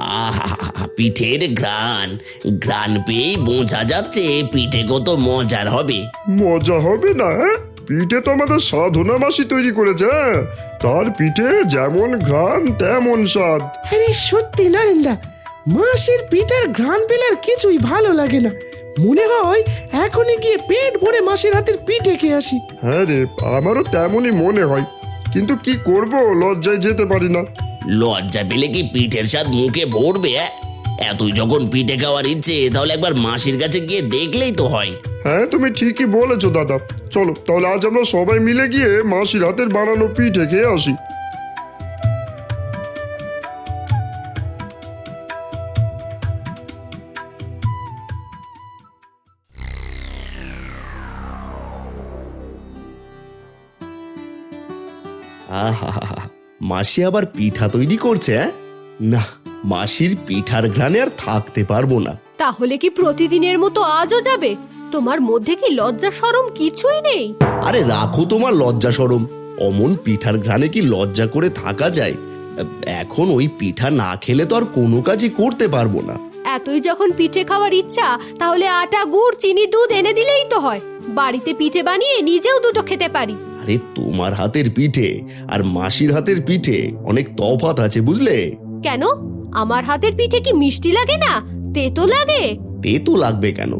আহা পিঠের ঘ্রাণ। ঘ্রাণ পেয়েই বোঝা যাচ্ছে পিঠে কত মজার হবে। মজা হবে না হ্যাঁ? পিঠে তো আমাদের সাধনা মাসি তৈরি করেছে হ্যাঁ? তার পিঠে যেমন ঘ্রাণ তেমন স্বাদ। আরে সত্যি নারেন্দা মাসির পিঠার ঘ্রাণ পেলে আর কিছুই ভালো লাগে না। মনে হয় এখনই গিয়ে পেট ভরে মাসির হাতের পিঠে খেয়ে আসি। হ্যাঁ রে আমারও তেমনই মনে হয়। কিন্তু কি করব লজ্জায় যেতে পারি না। লজ্জা পেলে কি পিঠের স্বাদ মুখে ভরবে অ্যাঁ? এতই যখন পিঠে খাওয়ার ইচ্ছে, তাহলে একবার মাসির কাছে গিয়ে দেখলেই তো হয়। হ্যাঁ তুমি ঠিকই বলেছ, দাদা। চলো, তাহলে আজ আমরা সবাই মিলে গিয়ে মাসির হাতের বানানো পিঠে খেয়ে আসি। মাসি আবার পিঠা তৈরি করছে অ্যাঁ? না মাসির পিঠার ঘ্রাণে আর থাকতে পারব না। তাহলে কি প্রতিদিনের মতো আজও যাবে? তোমার মধ্যে কি লজ্জা সরম কিছুই নেই? আরে রাখো তোমার লজ্জা সরম। অমন পিঠার ঘ্রাণে কি লজ্জা করে থাকা যায়? এখন ওই পিঠা না খেলে তো আর কোনো কাজই করতে পারব না। এতই যখন পিঠে খাওয়ার ইচ্ছা তাহলে আটা গুড় চিনি দুধ এনে দিলেই তো হয়। বাড়িতে পিঠে বানিয়ে নিজেও দুটো খেতে পারি। আরে তোমার হাতের পিঠে আর মাসির হাতের পিঠে অনেক তফাত আছে বুঝলে? কেন? আমার হাতের পিঠে কি মিষ্টি লাগে না? তেতো লাগে? তেতো লাগবে কেন?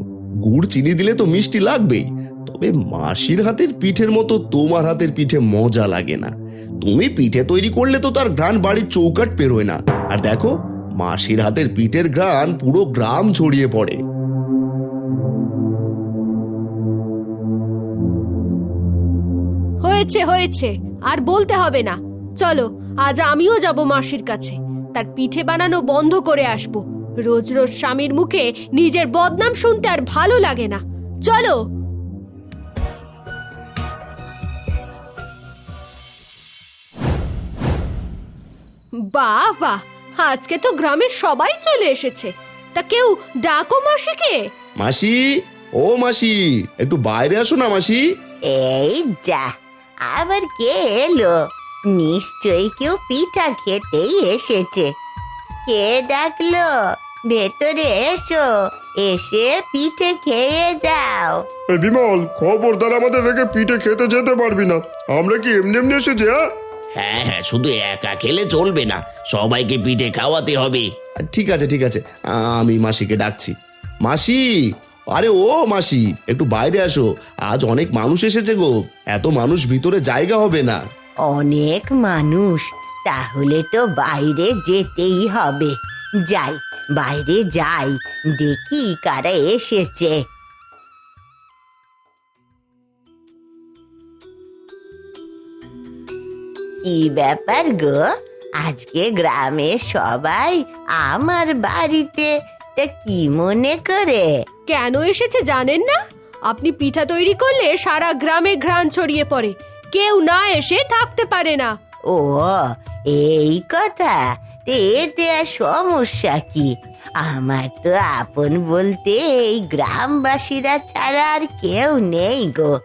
গুড় চিনি দিলে তো মিষ্টি লাগবেই। তবে মাসির হাতের পিঠের মতো তোমার হাতের পিঠে মজা লাগে না। তুমি পিঠে তৈরি করলে তো তার ঘ্রাণ বাড়ির চৌকাট পেরোয় না। আর দেখো মাসির হাতের পিঠের ঘ্রাণ পুরো গ্রাম ছড়িয়ে পড়ে। হয়েছে হয়েছে। আর বলতে হবে না। চলো আজ আমিও যাব মাসির কাছে। তার পিঠে বানানো বন্ধ করে আসব। রোজ রোজ স্বামীর মুখে নিজের বদনাম শুনতে আর ভালো লাগে না। চলো। বাহ বাহ। আজকে তো গ্রামের সবাই চলে এসেছে। তা কেউ ডাকো মাসিকে। মাসি ও মাসি একটু বাইরে আসো না মাসি। এই যা আবার কে এলো? নিশ্চয়ই কেউ পিঠা খেতেই এসেছে। কে ডাকলো? ভেতরে এসো এসে পিঠে খেয়ে যাও। এই বিমল খবরদার আমাদের রেখে পিঠে খেতে যেতে পারবি না। আমরা কি এমনি এমনি এসেছি হ্যাঁ? হ্যাঁ হ্যাঁ শুধু একা খেলে চলবে না। সবাইকে পিঠে খাওয়াতে হবে। ঠিক আছে ঠিক আছে। আমি মাসিকে ডাকছি। মাসি! আরে ও মাসি, একটু বাইরে আসো। আজ অনেক মানুষ এসেছে গো। এত মানুষ ভিতরে জায়গা হবে না। অনেক মানুষ, তাহলে তো বাইরে যেতেই হবে। যাই, বাইরে যাই, দেখি কারা এসেছে। কি ব্যাপার গো? আজকে গ্রামের সবাই আমার বাড়িতে, তা কি মনে করে? কেন এসেছে জানেন না? আপনি পিঠা তৈরি করলে সারা গ্রামে ঘ্রাণ ছড়িয়ে পড়ে। কেউ না এসে থাকতে পারে না। ও, এই কথা। এতে আর সমস্যা কি? আমার তো আপন বলতে এই গ্রামবাসীরা ছাড়া আর কেউ নেই গো।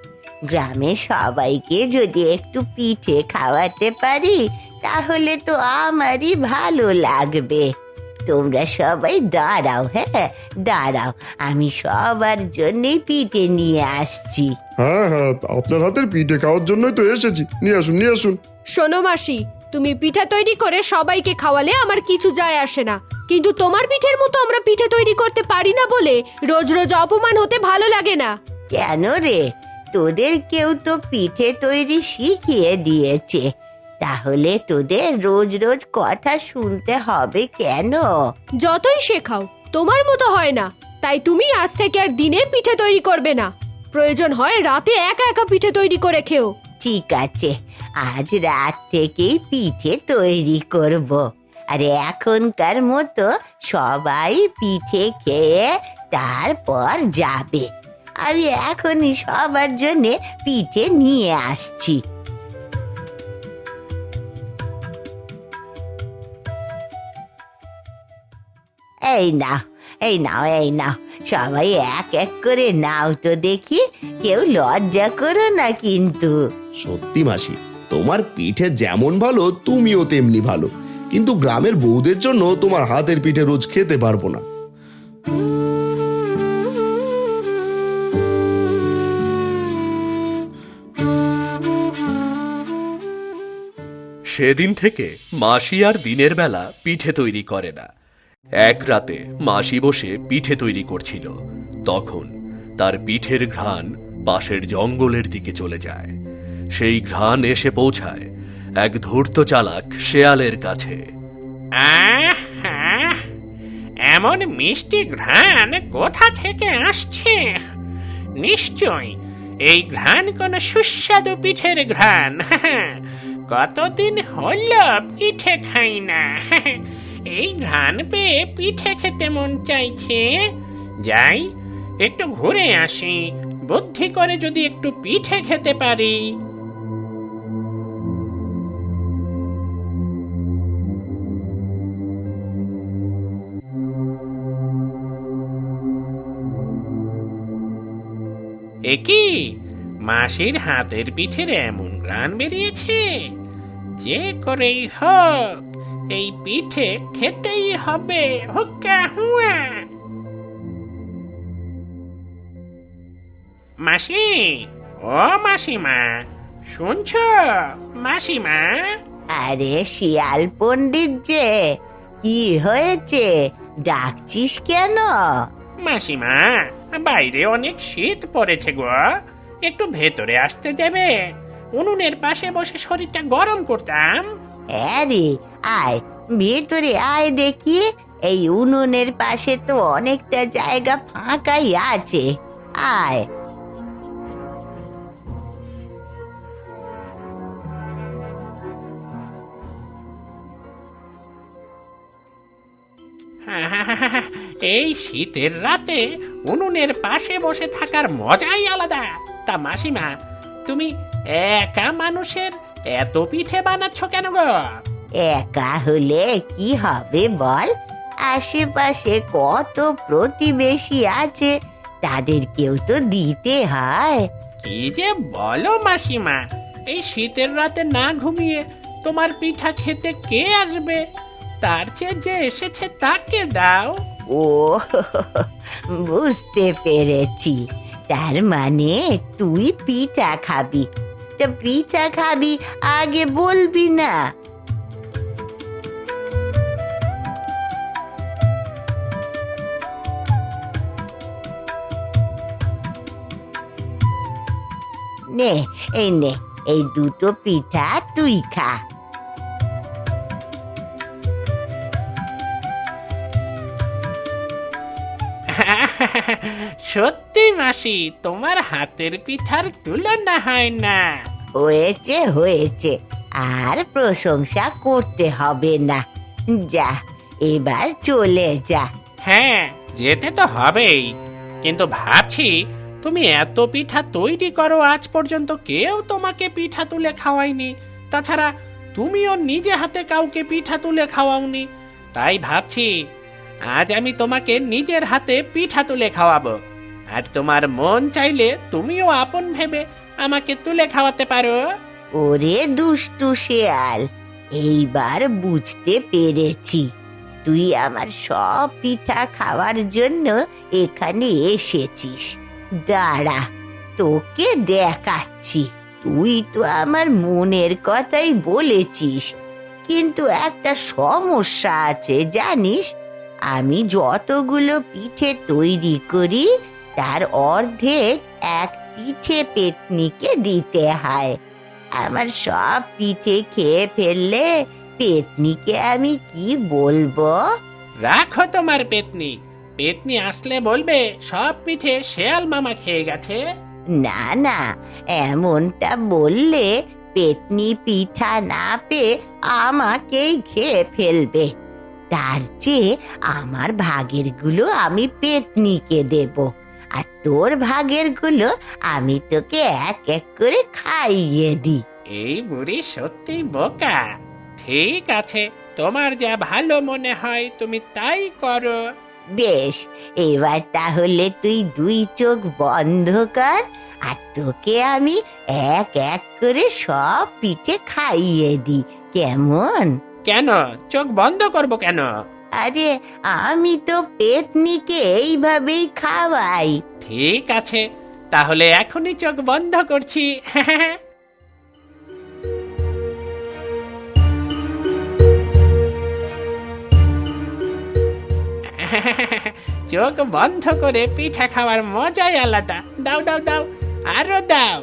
গ্রামে সবাইকে যদি একটু পিঠে খাওয়াতে পারি, তাহলে তো আমারই ভালো লাগবে। তোমরা সবাই দাঁড়াও হ্যাঁ দাঁড়াও। আমি সবার জন্যই পিঠে নিয়ে আসছি। হ্যাঁ হ্যাঁ আপনার হাতের পিঠে খাওয়ার জন্যই তো এসেছি। নিয়ে আসুন নিয়ে আসুন। শোনো মাসি তুমি পিঠা তৈরি করে সবাইকে খাওয়ালে আমার কিছু যায় আসে না। কিন্তু তোমার পিঠের মতো আমরা পিঠে তৈরি করতে পারি না বলে রোজ রোজ অপমান হতে ভালো লাগে না। কেন রে? তোদের কেউ তো পিঠে তৈরি শিখিয়ে দিয়েছে। তাহলে তোদের রোজ রোজ কথা শুনতে হবে কেন? যতই শেখাও তোমার মতো হয় না। তাই তুমি আজ থেকে আর দিনে পিঠে তৈরি করবে না। প্রয়োজন হয় রাতে একা একা পিঠে তৈরি করে খেও। ঠিক আছে আজ রাত থেকেই পিঠে তৈরি করব। আর এখনকার মতো সবাই পিঠে খেয়ে তারপর যাবে। আমি এখনই সবার জন্য পিঠে নিয়ে আসছি। এই নাও এই নাও এই নাও। সবাই এক এক করে নাও তো দেখি কেউ লজ্জা করো না কিন্তু। সত্যি মাসি তোমার পিঠে যেমন ভালো তুমিও তেমনি ভালো। কিন্তু গ্রামের বউদের জন্য তোমার হাতের পিঠে রোজ খেতে পারব না। সেদিন থেকে মাসি আর দিনের বেলা পিঠে তৈরি করে না। এক রাতে মাসি বসে পিঠে তৈরি করছিল। তখন তার পিঠের ঘ্রাণ পাশের জঙ্গলের দিকে চলে যায়। সেই ঘ্রাণ এসে পৌঁছায় এক ধূর্ত চালাক শেয়ালের কাছে। এমন মিষ্টি ঘ্রাণ কোথা থেকে আসছে? নিশ্চয় এই ঘ্রাণ কোনো সুস্বাদু পিঠের ঘ্রাণ। কতদিন হল পিঠে খাই না? এই ঘ্রাণ পেয়ে পিঠে খেতে মন চাইছে। যাই, একটু ঘুরে আসি। বুদ্ধি করে যদি একটু পিঠে খেতে পারি। একি মাসির হাতের পিঠের এমন গ্রান বেরিয়েছে? যে করেই হোক। এই পিঠে খেতেই হবে হুক্কা হুয়া। মাসি ও মাসিমা শুনছ? মাসিমা? আরে শিয়াল পণ্ডিত যে কি হয়েছে? ডাকছিস কেন? মাসিমা বাইরে অনেক শীত পড়েছে গো। একটু ভেতরে আসতে যাবে উনুনের পাশে বসে শরীরটা গরম করতাম। আরে আয়, ভেতরে আয় দেখি। এই উনুনের পাশে তো অনেকটা জায়গা ফাঁকাই আছে। আয়। এই শীতের রাতে উনুনের পাশে বসে থাকার মজাই আলাদা। তা মাসিমা, তুমি একা মানুষের এত পিঠে বানাচ্ছ কেন গো? একা হলে কি হবে বল? আশেপাশে কত প্রতিবেশী আছে তাদেরকেও তো দিতে হয়। কি যে বলো মাসিমা এই শীতের রাতে না ঘুমিয়ে তোমার পিঠা খেতে কে আসবে? তার চেয়ে যে এসেছে তাকে দাও। ও বুঝতে পেরেছি। তার মানে তুই পিঠা খাবি তা পিঠা খাবি আগে বলবি না। নে এই নে এই দুটো পিঠা তুই খা। সত্যি মাসি তোমার হাতের পিঠার তুলনা হয় না। হয়েছে হয়েছে। আর প্রশংসা করতে হবে না। যা এবার চলে যা। হ্যাঁ যেতে তো হবেই। কিন্তু ভাবছি তুমি এত পিঠা তৈরি করো আজ পর্যন্ত কেউ তোমাকে পিঠা তুলে খাওয়ায়নি। তাছাড়া তুমিও নিজে হাতে কাউকে পিঠা তুলে খাওয়াওনি। তাই ভাবছি আজ আমি তোমাকে নিজের হাতে পিঠা তুলে খাওয়াবো। আর তোমার মন চাইলে তুমিও আপন ভেবে আমাকে তুলে খাওয়াতে পারো। ওরে দুষ্টু শেয়াল, এইবার বুঝতে পেরেছি। তুই আমার সব পিঠা খাওয়ার জন্য এখানে এসেছিস। দাঁড়া, তোকে দেখাচ্ছি। তুই তো আমার মনের কথাই বলেছিস, কিন্তু একটা সমস্যা আছে জানিস। আমি যতগুলো পিঠে তৈরি করি তার অর্ধেক এক পিঠে পেতনিকে দিতে হয়। আমার সব পিঠে খেয়ে ফেললে পেতনিকে আমি কি বলব? রাখো তোমার পেতনি। পেতনি আসলে বলবে সব পিঠে শেয়াল মামা খেয়ে গেছে। না না এমনটা বললে পেতনি পিঠা না পেয়ে আমাকেই খেয়ে ফেলবে। তার চেয়ে আমার ভাগেরগুলো আমি পেতনিকে দেব। আর তোর ভাগেরগুলো আমি তোকে এক এক করে খাইয়ে দিই। এই বুড়ি সত্যি বোকা। ঠিক আছে তোমার যা ভালো মনে হয় তুমি তাই করো। বেশ এবার তাহলে তুই দুই চোখ বন্ধ কর আর তোকে আমি এক এক করে সব পিঠে খাইয়ে দিই। কেমন? কেন? চোখ বন্ধ করব কেন? আরে, আমি তো পেতনিকে এইভাবেই খাওয়াই। ঠিক আছে, তাহলে এখনই চোখ বন্ধ করছি। চোখ বন্ধ করে পিঠা খাওয়ার মজাই আলাদা। দাও দাও দাও, আরও দাও।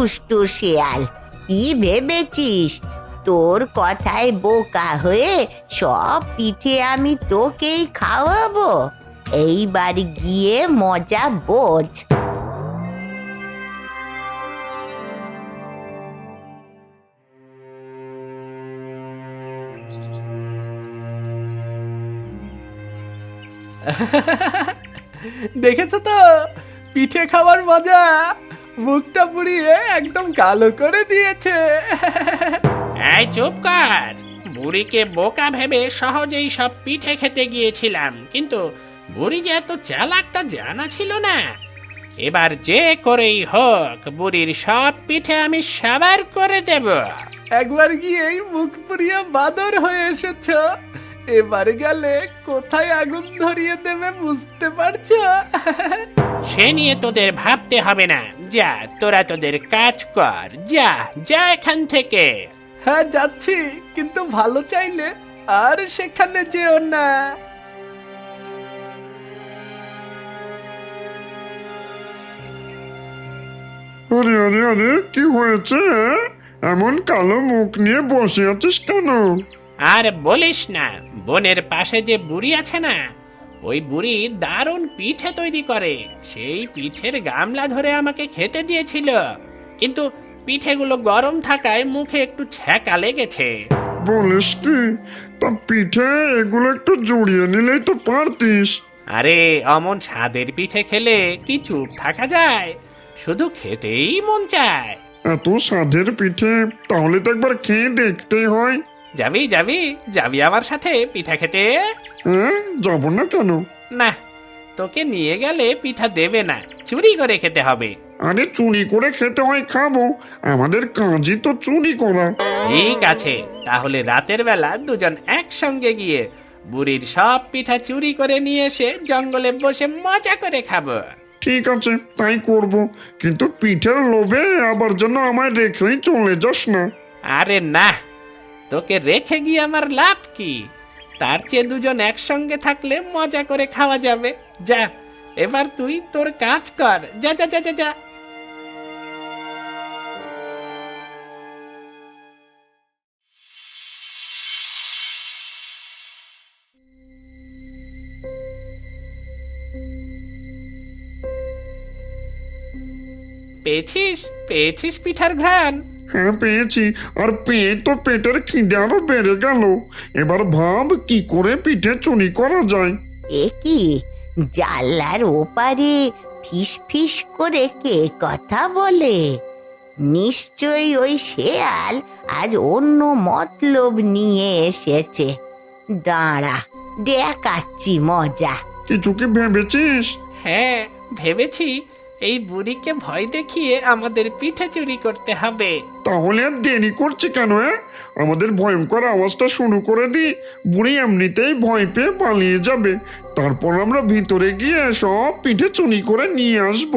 দুষ্টু শিয়াল, কি ভেবেছিস? তোর কথায় বোকা হয়ে সব পিঠে আমি তোকেই খাওয়াবো। এইবার গিয়ে মজা বোঝ। দেখেছ তো? পিঠে খাওয়ার মজা। মুখটা পুড়িয়ে একদম কালো করে দিয়েছে। এই চুপ কর। বুড়িকে বোকা ভেবে সহজেই সব পিঠে খেতে গিয়েছিলাম কিন্তু বুড়ি যে এত চালাক তা জানা ছিল না। এবার যে করেই হোক বুড়ির সব পিঠে আমি সাবার করে দেব। একবার গিয়েই মুখ পুড়িয়ে বাদর হয়ে এসেছ। এবার গেলে কোথায় আগুন ধরিয়ে দেবে বুঝতে পারছ? সে নিয়ে তোদের ভাবতে হবে না। যা তোরা তোদের কাজ কর। যা যা এখান থেকে। হ্যাঁ যাচ্ছি কিন্তু ভালো চাইলে আর সেখানে যেও না। আরে আরে আরে কি হয়েছে হ্যাঁ? এমন কালো মুখ নিয়ে বসে আছিস কেন? আর বলিস না বনের পাশে যে বুড়ি আছে না ওই বুড়ি দারুণ পিঠে তৈরি করে। সেই পিঠের গামলা ধরে আমাকে খেতে দিয়েছিল। কিন্তু পিঠেগুলো গরম থাকায় মুখে একটু ছ্যাঁকা লেগেছে। বলিস কি? তা পিঠে এগুলো একটু জড়িয়ে নিলেই তো পারতিস। আরে অমন স্বাদের পিঠে খেলে কি চুপ থাকা যায়? শুধু খেতেই মন চায়। এত স্বাদের পিঠে তাহলে তো একবার খেয়ে দেখতেই হয়। যাবি যাবি যাবি আমার সাথে পিঠা খেতে? যাব না কেন? না তোকে নিয়ে গেলে পিঠা দেবে না চুরি করে খেতে হবে। আরে চুরি করে খেতে হয় খাব আমাদের কাজই তো চুরি করা। ঠিক আছে তাহলে রাতের বেলা দুজন একসঙ্গে গিয়ে বুড়ির সব পিঠা চুরি করে নিয়ে এসে জঙ্গলে বসে মজা করে খাব। ঠিক আছে তাই করব কিন্তু পিঠের লোভে আবার যেন আমায় রেখেই চলে যাস না। আরে না তোকে রেখে গিয়ে আমার লাভ কি? তার চেয়ে দুজন একসঙ্গে থাকলে মজা করে খাওয়া যাবে। যা, এবার তুই তোর কাজ কর। যা যা যা যা যা। পেয়েছিস? পেয়েছিস পিঠার ঘ্রাণ। হ্যাঁ পেয়েছি। আর পেয়ে তো পেটের খিদে আরও বেড়ে গেল। এবার ভাব কি করে পিঠে চুরি করা যায়? এ কি? জানলার ওপারে ফিস ফিস করে কে কথা বলে? নিশ্চয়ই ওই শেয়াল আজ অন্য মতলব নিয়ে এসেছে। দাঁড়া দেখাচ্ছি মজা। কিছু কি ভেবেছিস? হ্যাঁ ভেবেছি। এই বুড়িকে ভয় দেখিয়ে আমাদের পিঠে চুরি করতে হবে। তাহলে আর দেরি করছি কেন হ্যাঁ? আমাদের ভয়ঙ্কর আওয়াজটা শুরু করে দিই বুড়ি এমনিতেই ভয় পেয়ে পালিয়ে যাবে। তারপর আমরা ভিতরে গিয়ে সব পিঠে চুরি করে নিয়ে আসব।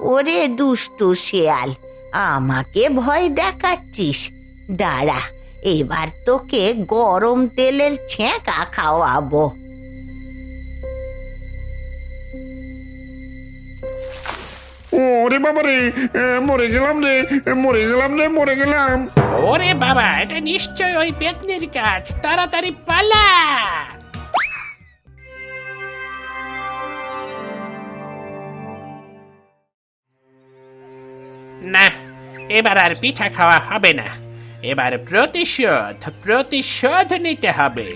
ওরে দুষ্টু শেয়াল আমাকে ভয় দেখাচ্ছিস? দাঁড়া এবার তোকে গরম তেলের ছেঁকা খাওয়াবো। ওরে বাবা রে মরে গেলাম রে মরে গেলাম রে মরে গেলাম। ওরে বাবা এটা নিশ্চয় ওই পেতনির কাজ। তাড়াতাড়ি পালা। না এবার আর পিঠা খাওয়া হবে না। এবার প্রতিশোধ প্রতিশোধ নিতে হবে।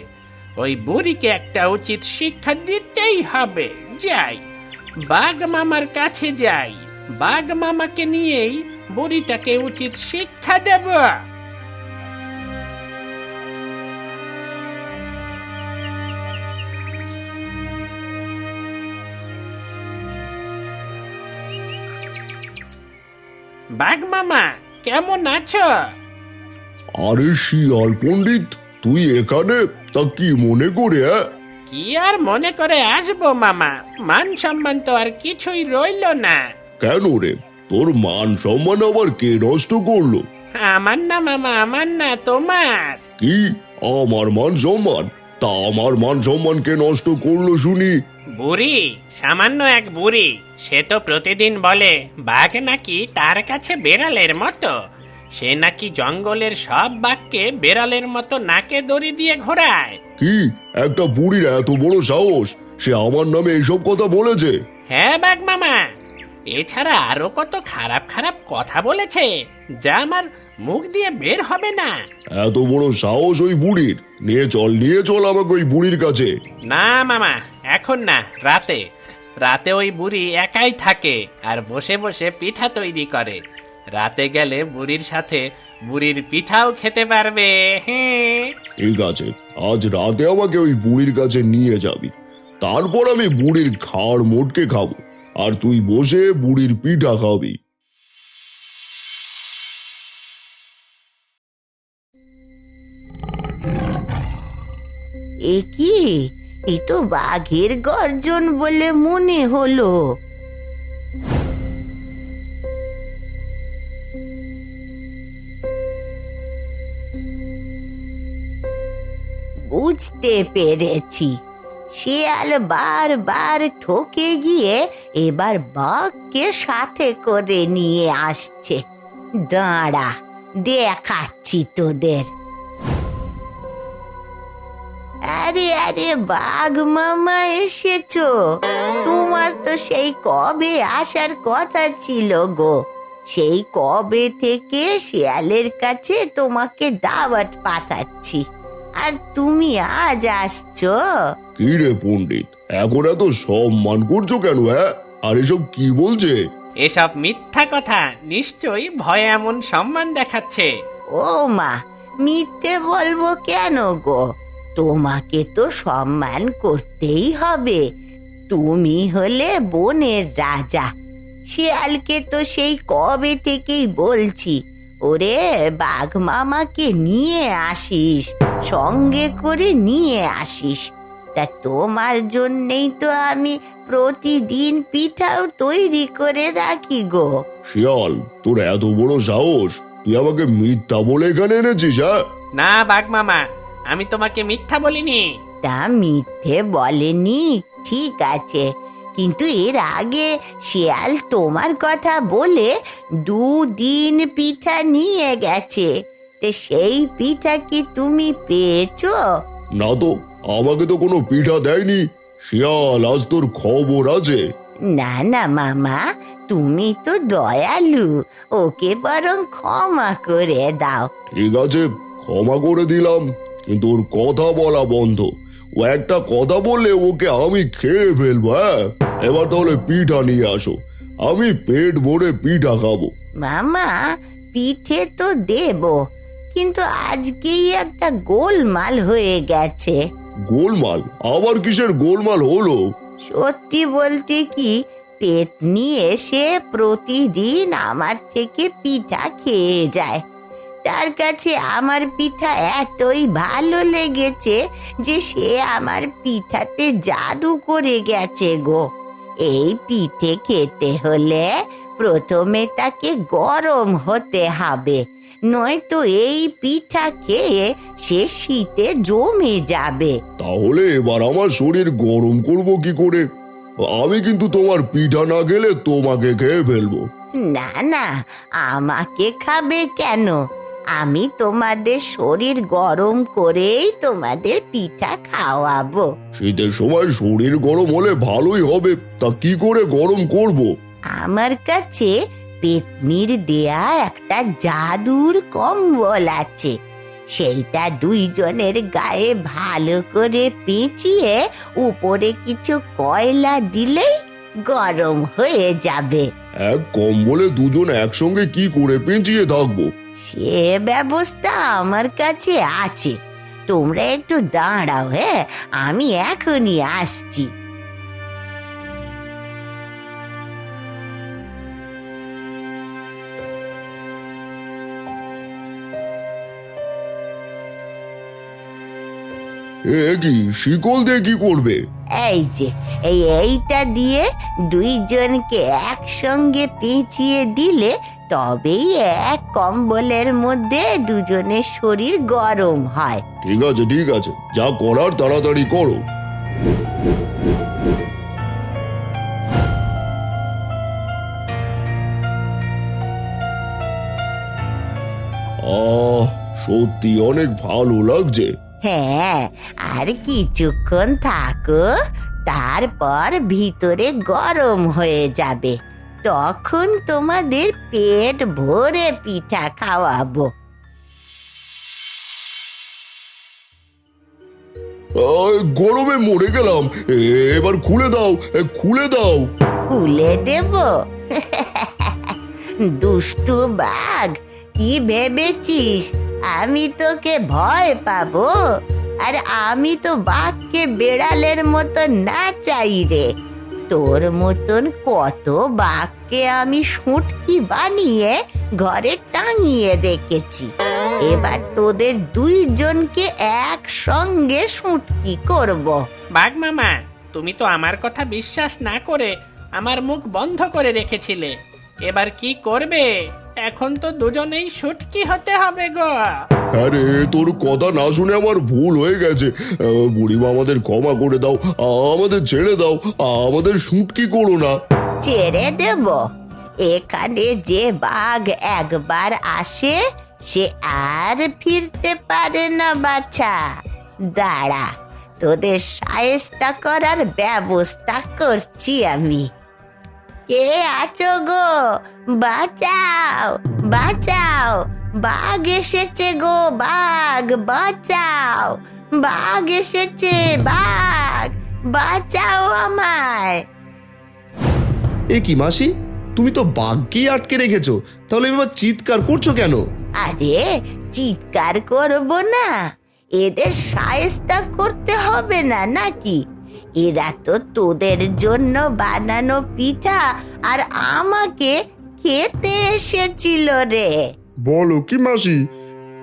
ওই বুড়িকে একটা উচিত শিক্ষা দিতেই হবে। যাই, বাঘ মামার কাছে যাই। বাঘ মামাকে নিয়েই বুড়িটাকে উচিত শিক্ষা দেব। বাঘ মামা, কেমন আছো? আরে শিয়াল পণ্ডিত তুই এখানে? তা কি মনে করে হ্যাঁ কি আর মনে করে আসব মামা? মান সম্মান তো আর কিছুই রইল না। কেন রে? তোর মান সম্মান আবার কে নষ্ট করল? আমার না মামা আমার না তোমার। কি? আমার মান সম্মান? তা আমার মান সম্মান কে নষ্ট করল শুনি। বুড়ি সামান্য এক বুড়ি সে তো প্রতিদিন বলে বাঘ নাকি তার কাছে বেড়ালের মতো। সে নাকি জঙ্গলের সব বাঘকে বেড়ালের মতো নাকে দড়ি দিয়ে ঘোরায়। কি? একটা বুড়ির এত বড় সাহস? সে আমার নামে এসব কথা বলেছে। হ্যাঁ বাঘ মামা এছাড়া আরও কত খারাপ খারাপ কথা বলেছে যা আমার মুখ দিয়ে বের হবে না। এত বড় সাহস ওই বুড়ির? নিয়ে চল নিয়ে চল আমাকে ওই বুড়ির কাছে। না মামা এখন না রাতে। রাতে ওই বুড়ি একাই থাকে আর বসে বসে পিঠা তৈরি করে। রাতে গেলে বুড়ির সাথে বুড়ির পিঠাও খেতে পারবে। হ্যাঁ ঠিক আছে আজ রাতে আমাকে ওই বুড়ির কাছে নিয়ে যাবি। তারপর আমি বুড়ির ঘাড় মোটকে খাব আর তুই বসে বুড়ির পিঠা খাবি। এ কি এ তো বাঘের গর্জন বলে মনে হলো। বুঝতে পেরেছি। শিয়াল বারবার ঠকে গিয়ে এবার বাঘকে সাথে করে নিয়ে আসছে। দাঁড়া, দেখাচ্ছি তোদের। আরে আরে, বাঘ মামা এসেছ। তোমার তো সেই কবে আসার কথা ছিল গো। সেই কবে থেকে শিয়ালের কাছে তোমাকে দাওয়াত পাঠাচ্ছি। আর তুমি আজ আসছো? কি রে পণ্ডিত এখন এত সম্মান করছ কেন হ্যাঁ? আর এসব কি বলছে? এসব মিথ্যা কথা নিশ্চয়ই ভয়ে এমন সম্মান দেখাচ্ছে। ও মা মিথ্যে বলব কেন গো? তোমাকে তো সম্মান করতেই হবে। তুমি হলে বনের রাজা। শিয়ালকে তো সেই কবে থেকেই বলছি ওরে বাঘ মামাকে নিয়ে আসিস সঙ্গে করে নিয়ে আসিস। তা তোমার জন্যেই তো আমি প্রতিদিন পিঠাও তৈরি করে রাখি গো। শিয়াল তোর এত বড় সাহস? তুই আমাকে মিথ্যা বলে এখানে এনেছিস হ্যাঁ? না বাঘ মামা আমি তোমাকে মিথ্যা বলিনি। তা মিথ্যে বলেনি ঠিক আছে। কিন্তু এর আগে শিয়াল তোমার কথা বলে দুদিন পিঠা নিয়ে গেছে। তে সেই পিঠা কি তুমি পেয়েছ? না তো আমাকে তো কোনো পিঠা দেয়নি। শিয়াল আজ তোর খবর আছে। না না মামা তুমি তো দয়ালু। ওকে বরং ক্ষমা করে দাও। ঠিক আছে ক্ষমা করে দিলাম কিন্তু ওর কথা বলা বন্ধ। ও একটা কথা বললে ওকে আমি খেয়ে ফেলব হ্যাঁ? এবার তাহলে পিঠা নিয়ে আসো। আমি পেট ভরে পিঠা খাব। মামা পিঠে তো দেব কিন্তু আজকেই একটা গোলমাল হয়ে গেছে। গোলমাল? আবার কিসের গোলমাল হলো? সত্যি বলতে কি পেতনি এসে প্রতিদিন আমার থেকে পিঠা খেয়ে যায়। তার কাছে আমার পিঠা এতই ভালো লেগেছে যে সে আমার পিঠাতে জাদু করে গেছে গো। এই পিঠে খেতে হলে প্রথমে তাকে গরম হতে হবে নয়তো এই পিঠা খেয়ে সে শীতে জমে যাবে। তাহলে এবার আমার শরীর গরম করব কি করে? আমি কিন্তু তোমার পিঠা না গেলে তোমাকে খেয়ে ফেলব। না না আমাকে খাবে কেন? আমি তোমাদের শরীর গরম করেই তোমাদের পিঠা খাওয়াবো। শীতের সময় শরীর গরম হলে ভালোই হবে। তা কি করে গরম করব। আমার কাছে পেতনির দেয়া একটা জাদুর কম্বল আছে। সেইটা দুইজনের গায়ে ভালো করে পেঁচিয়ে উপরে কিছু কয়লা দিলেই গরম হয়ে যাবে। এক কম্বলে দুজন একসঙ্গে কি করে পেঁচিয়ে থাকব? সে ব্যবস্থা আমার কাছে আছে। তোমরা একটু দাঁড়াও হ্যাঁ? আমি এখনই আসছি। এ কি শিকল দিয়ে কি করবে? এই যে এই এইটা দিয়ে দুইজনকে একসঙ্গে পেঁচিয়ে দিলে তবেই এক কম্বলের মধ্যে দুজনের শরীর গরম হয়। ঠিক আছে ঠিক আছে। যা করার তাড়াতাড়ি করো। আহ সত্যি অনেক ভালো লাগছে। হ্যাঁ আর কিছুক্ষণ থাকো তারপর ভিতরে গরম হয়ে যাবে। তখন তোমাদের পেট ভরে পিঠা খাওয়াবো। আহ, গরমে মরে গেলাম। এবার খুলে দাও এ, খুলে দাও। খুলে দেব? দুষ্টু বাঘ কি ভেবেছিস? আমি তোকে ভয় পাবো। আর আমি তো বাঘকে বেড়ালের মতো না চাই রে। তোর মতন কত বাঘকে আমি সুটকি বানিয়ে ঘরে টাঙিয়ে রেখেছি। এবার তোদের দুইজনকে একসঙ্গে সুটকি করব। বাঘ মামা, তুমি তো আমার কথা বিশ্বাস না করে আমার মুখ বন্ধ করে রেখেছিলে। এবার কি করবে? এখন তো দুজনেই সুটকি হতে হবে গো। আরে তোর কথা না শুনে আমার ভুল হয়ে গেছে। বুড়িমা আমাদের ক্ষমা করে দাও আমাদের ছেড়ে দাও আমাদের শুটকি করো না। ছেড়ে দেব। এখানে যে বাঘ একবার আসে, সে আর ফিরতে পারে না, বাছা। দাঁড়া, তোদের সায়স্তা করার ব্যবস্থা করছি আমি। কে আছো গো? বাঁচাও বাঁচাও। বাঘ এসেছে গো বাঘ বাঁচাও। বাঘ এসেছে বাঘ বাঁচাও আমায়। এ কি মাসি? তুমি তো বাঘকেই আটকে রেখেছো। তাহলে এবার চিৎকার করছ কেন? আরে চিৎকার করব না। এদের সায়স্তা করতে হবে না নাকি? এরা তো তোদের জন্য বানানো পিঠা আর আমাকে খেতে এসেছিল রে। বলো কি মাসি?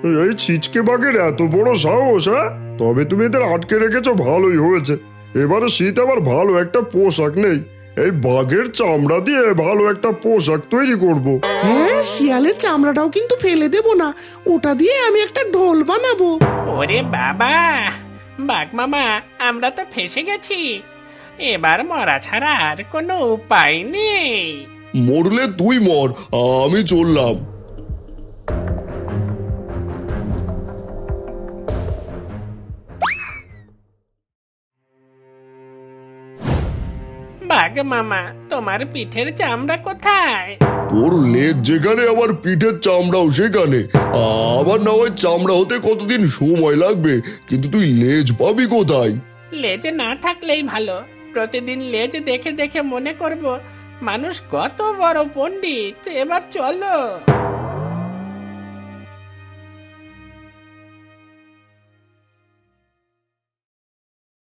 এই ছিচকে বাঘের এত বড় সাহস হ্যাঁ? তবে তুমি এদের আটকে রেখেছো ভালোই হয়েছে। এবারে শীত আবার ভালো একটা পোশাক নেই। এই বাঘের চামড়া দিয়ে ভালো একটা পোশাক তৈরি করব। হ্যাঁ শিয়ালের চামড়াটাও কিন্তু ফেলে দেব না। ওটা দিয়ে আমি একটা ঢোল বানাবো। ওরে বাবা! বাঘ মামা আমরা তো ফেসে গেছি। এবার মরা ছাড়া আর কোনো উপায় নেই। মরলে তুই মর আমি চললাম। বাঘ মামা। তোমার পিঠের চামড়া কোথায়? তোর লেজ যেখানে আবার পিঠের চামড়াও সেখানে। আবার না হয় চামড়া হতে কতদিন সময় লাগবে? কিন্তু তুই লেজ পাবি কোথায়? লেজ না থাকলেই ভালো। প্রতিদিন লেজ দেখে দেখে মনে করব মানুষ কত বড় পণ্ডিত। এবার চলো।